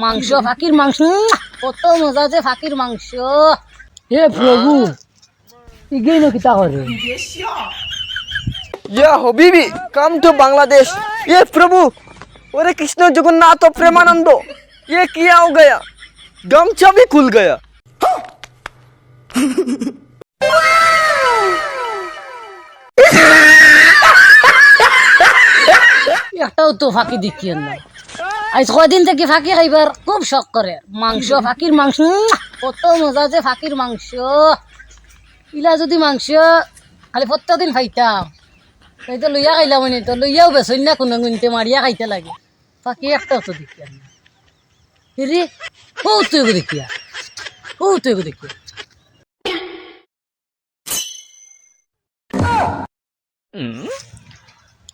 মাংস ফাঁকির মাংস উম, কত মজা যে ফাঁকির মাংস হে প্রভু ইগেই না কিতা করে या हबीबी कम टू बांग्लादेश ये प्रभु अरे कृष्ण जगन्नाथ और प्रेमानंदो ये क्या हो गया गमछा भी खुल गया একটাও তো ফাঁকি দেখিয়ে না আজ কয়দিন থেকে ফাঁকি খাইবার খুব শখ করে। মাংস ফাঁকির মাংস কত মজা যে ফাঁকির মাংস। ইলা যদি মাংস খালি প্রত্যেকদিন খাইতাম। তাই তো লইয়া খাইলাম মানে তো লইয়াও বেসন না কোনো গুনতে মারিয়া খাইতে লাগে। ফাঁকি একটাও তো দেখিয়া না। রে ও তুই দেখিয়া। ও তুই দেখিয়া।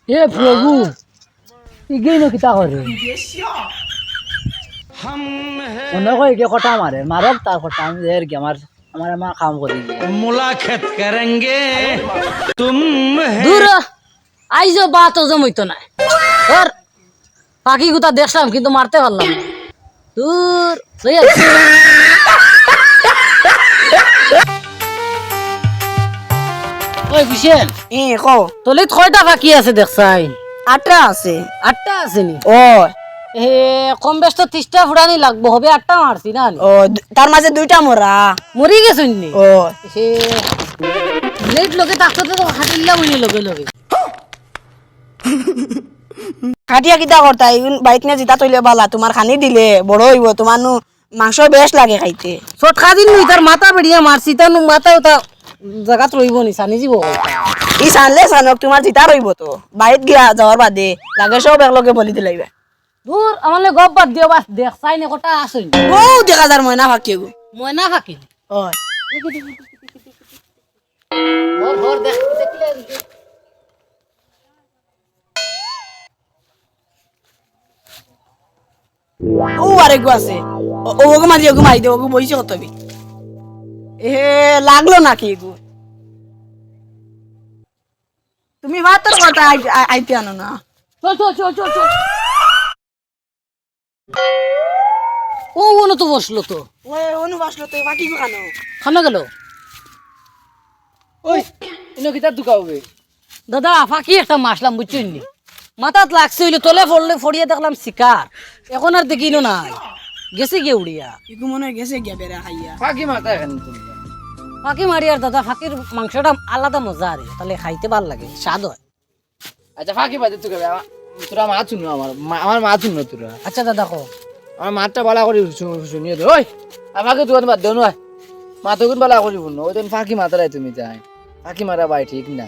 হে প্রভু ইগেই কিতা করে। মনে কয় কটা মারে মারক তার কটা আমি এর আমার মা কাম করি মুলাকাত করেঙ্গে তুম দূর আইজো বাত জমইতো না আর পাখি গুতা দেখলাম কিন্তু মারতে পারলাম দূর ওই বিশেল ই কও তলিত কয়টা পাখি আছে দেখছাই আটটা আছে। আটটা আছে নি? ও। এ কম বেশ তো ত্রিশটা ফুটানি লাগবো হবে আটটা মারছি না ও তার মাঝে দুইটা মোরা মরি গেছেন নি? ও। লেট লগে থাকতে তো হাঁটিলাম লগে লগে। খাটিয়া কিতা করতা ইগুন বাইত না জিতা তৈলে বালা তোমার খানি দিলে বড় হইব তোমার নু মাংস বেশ লাগে খাইতে। চট খাদিন নি তার মাথা বেড়িয়া মারছি তার মাথা ওটা জায়গাত রইব নি সানি যাব ই সানলে সানক তোমার জিতা রইব তো বাইত গিয়া যাওয়ার বাদে লাগে সব একলগে বলি দিলাইবা দূর আমালে গপ বাদ দিও বাস দেখ চাই না কটা আসুন ও দেখা যার ময়না ফাঁকি গো ময়না ফাঁকি ও ঘর দেখ দেখলে ও আরে গো আছে ও ওগো মারি ওগো মারি দে ওগো বইছে কত বি এ লাগল নাকি গো তুমি ভাতর কথা আই- আই- আইতে আনো না। চল চল চল চল চল। ও মনে তো বসল তো। ওই অনু বাসলো তো ফাঁকি গো খানো? গেল ওই দুকা হবে? দাদা ফাঁকি একটা মাসলাম বুঝছেন নি? মাথাত লাগছে হইলে তলে ফড়লে ফড়িয়ে দেখলাম শিকার। এখন আর দেখিনো না গেছে গিয়ে উড়িয়া। মনে হয় গেছে গিয়া বেড়া খাইয়া। ফাঁকি মাথা এখানে তুমি। ফাঁকি মারি আর দাদা ফাঁকির মাংসটা আলাদা মজা আর তাহলে খাইতে ভালো লাগে স্বাদ হয়। আচ্ছা ফাঁকি পাতে তুই আমার- তোরা মা শুনো আমার মা- আমার মা শুনো তোরা। আচ্ছা দাদা কো আমার মাটা বলা করে শুনিয়ে দে ওই। আমাকে তুই বাদ দেও নয় মা তো বলা করি শুনো ওই দিন ফাঁকি মাতারাই তুমি যাই ফাঁকি মারা ভাই ঠিক না।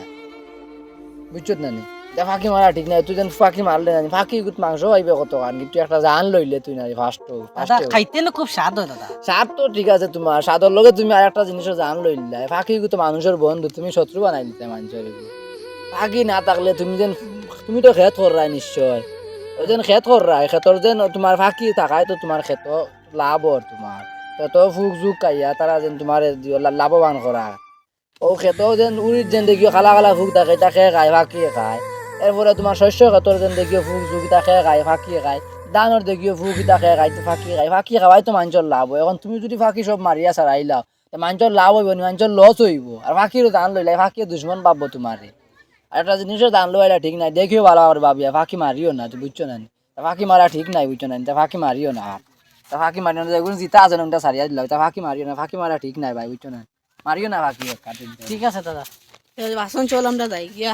বুঝছ না নি? ফাঁকি মারা ঠিক নাই তুই যেন ফাঁকি মারলে না ফাঁকি গুত মাংস আইবে কত কারণ তুই একটা জান লইলে তুই না ফার্স্ট দাদা খাইতে না খুব স্বাদ হয় দাদা। স্বাদ তো ঠিক আছে তোমার স্বাদর লগে তুমি আর একটা জিনিসও জান লইলা ফাঁকি তো মানুষের বন্ধু তুমি শত্রু বানাই দিতে মানুষের ফাঁকি না থাকলে তুমি যেন তুমি তো খেত করাই নিশ্চয়। ওই যেন খেত করাই খেতর যেন তোমার ফাঁকি থাকায় তো তোমার খেত লাভ হর তোমার খেত ফুক জুক কাইয়া তারা যেন তোমার লাভবান করা ও খেত যেন উড়ির যেন দেখিও খালা খালা ফুক থাকে তা খেয়ে খায় ফাঁকি খায়। এরপরে তোমার শস্য খেতর যেন দেখিও ফুক জুক তা খেয়ে খায়, ফাঁকি খায়। দানোর দেখিও ফুক ইতা খেয়ে খায় ফাঁকি খায়। ফাঁকি খাওয়াই তো মানুষের লাভ হয়। এখন তুমি যদি ফাঁকি সব মারিয়া সারাইলাও তো মানুষের লাভ হইব মানুষের লস হইব। আর ফাঁকিরও দান লইলে ফাঁকি দুশ্মন পাবো তোমারে আর একটা জিনিসের দান লইলা ঠিক নাই। দেখিও ভালো করে ভাবিয়া ফাঁকি মারিও না তুই বুঝছ না ফাঁকি মারা ঠিক নাই বুঝছ না? তা ফাঁকি মারিও না। আর তা ফাঁকি মারিও না যেগুলো জিতা আছে না সারিয়া দিলাম তা ফাঁকি মারিও না, ফাঁকি মারা ঠিক নাই ভাই বুঝছ না মারিও না ফাঁকি ঠিক আছে দাদা। বাসন চল আমরা যাই, গিয়া।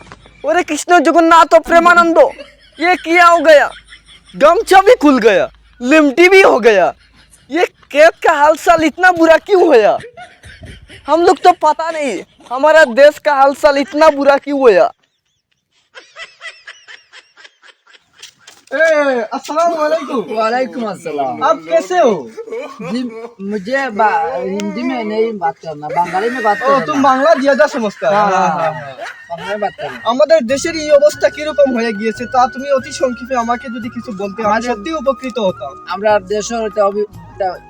अरे कृष्ण जगन्नाथ तो प्रेमानंदो ये किया हो गया। गमछा भी खुल गया लिमटी भी हो गया। ये कैद का हाल साल इतना बुरा क्यों होया? हम लोग तो पता नहीं हमारा देश का हाल साल इतना बुरा क्यों होया? वालेकुम। अस्सलाम। आप कैसे हो? जी मुझे हिंदी में नहीं बात करना बंगाली में बात करना। ओ, तुम बांग्ला ज़्यादा समझता है हाँ, हाँ, हाँ, हाँ। আমাদের দেশের এই অবস্থা কীরকম হয়ে গিয়েছে তা তুমি অতি সংক্ষেপে আমাকে যদি কিছু বলতে আমি সত্যি উপকৃত হতাম। আমরা দেশের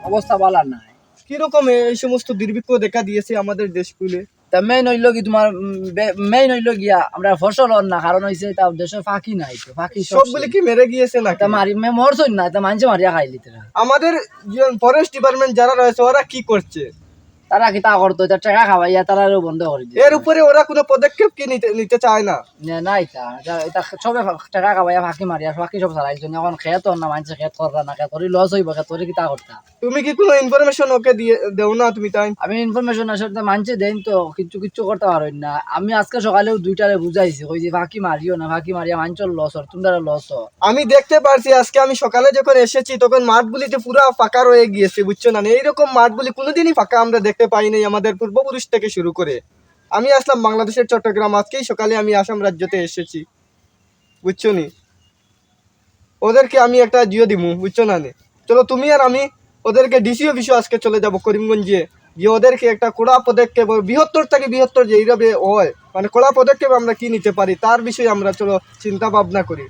অবস্থা ভালো নাই। কীরকম এই সমস্ত দুর্ভিক্ষ দেখা দিয়েছে আমাদের দেশগুলো? তা মেইন হইল কি তোমার মেইন হইল গিয়া আমরা ফসল হন না কারণ হইছে তা দেশে ফাঁকি নাই তো ফাঁকি সব সবগুলি কি মেরে গিয়েছে না তা মারি মে মরছই না তা মানছে মারিয়া খাইলি তারা। আমাদের ফরেস্ট ডিপার্টমেন্ট যারা রয়েছে ওরা কি করছে? তারা কি তা করতো? টাকা খাওয়াইয়া তারা বন্ধ করে দিয়ে এর উপরে ওরা কোনো পদক্ষেপ কি নিতে নিতে চায় না? নাই তা এটা- এটা সবে টাকা খাওয়াইয়া ফাঁকি মারিয়া ফাঁকি সব চালাইছো এখন খেত না মানছে খেত করা না খেত লস হইব খেত কি তা করতা? তুমি কি কোনো ইনফরমেশন ওকে দিয়ে দেও না তুমি তাই? আমি ইনফরমেশন আসলে মানছে দেন তো কিছু কিছু করতে পারই না। আমি আজকে সকালেও দুইটারে বুঝাইছি কই যে ফাঁকি মারিও না ফাঁকি মারিয়া মানচল লস হর তোমরা লস হ আমি দেখতে পারছি আজকে আমি সকালে যখন এসেছি তখন মাঠগুলিতে পুরো ফাঁকা রয়ে গিয়েছে বুঝছ না? এইরকম মাঠগুলি কোনোদিনই ফাঁকা আমরা দেখতে পাই নাই আমাদের পূর্বপুরুষ থেকে শুরু করে। আমি আসলাম বাংলাদেশের চট্টগ্রাম। আজকেই সকালে আমি আসাম রাজ্যতে এসেছি। বুঝছ নি? ওদেরকে আমি একটা জিও দিমু, বুঝছ না চলো তুমি আর আমি ওদেরকে ডিসি অফিসে আজকে চলে যাব করিমগঞ্জে। গিয়ে ওদেরকে একটা কড়া পদক্ষেপ, বৃহত্তর থেকে বৃহত্তর যে এইভাবে হয় মানে কড়া পদক্ষেপ আমরা কি নিতে পারি, তার বিষয়ে আমরা চলো চিন্তা ভাবনা করি।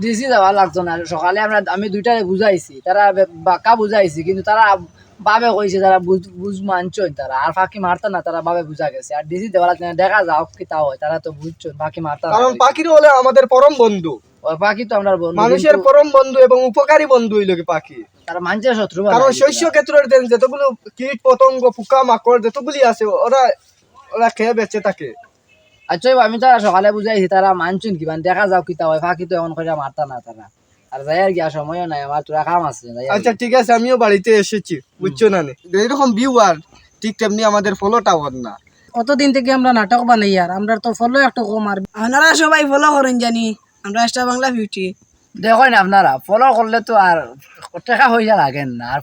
দিছি যাওয়া লাগতো না। সকালে আমরা, আমি দুইটারে বুঝাইছি। তারা বাঁকা বুঝাইছি? কিন্তু তারা বাবে কইছে তারা বুঝ বুঝ মানছই তারা। আর ফাঁকি মারতো না তারা বাবে বুঝা গেছে। আর ডিসি দেওয়া লাগতো দেখা যাও কি তা হয় তারা তো বুঝছ ফাঁকি মারতো কারণ পাখির হলে আমাদের পরম বন্ধু। ওই পাখি তো আমরা বন্ধু মানুষের পরম বন্ধু এবং উপকারী বন্ধু হইল কি পাখি। তারা মানুষের শত্রু কারণ শস্য। ক্ষেত্রের দেন যতগুলো কীট পতঙ্গ পোকা মাকড় যতগুলি আছে ওরা ওরা খেয়ে বেঁচে থাকে। আচ্ছা আমি তারা সকালে বুঝাইছি তারা মানছুন কি মানে দেখা যাও কি তা হয় ফাঁকি তো এমন করে মারতা না তারা। আর যাই আর গিয়া সময়ও নাই আমার তোরা কাম আছে আচ্ছা ঠিক আছে আমিও বাড়িতে এসেছি বুঝছ না এরকম এইরকম ভিউ আর ঠিক তেমনি আমাদের ফলোটাও টাওয়ার না। কতদিন থেকে আমরা নাটক বানাই আর আমরা তো ফলো একটু কম আর। আপনারা সবাই ফলো করেন জানি আমরা স্টার বাংলা বিউটি দেখেন আপনারা ফলো করলে তো আর টাকা যা লাগেন না। আর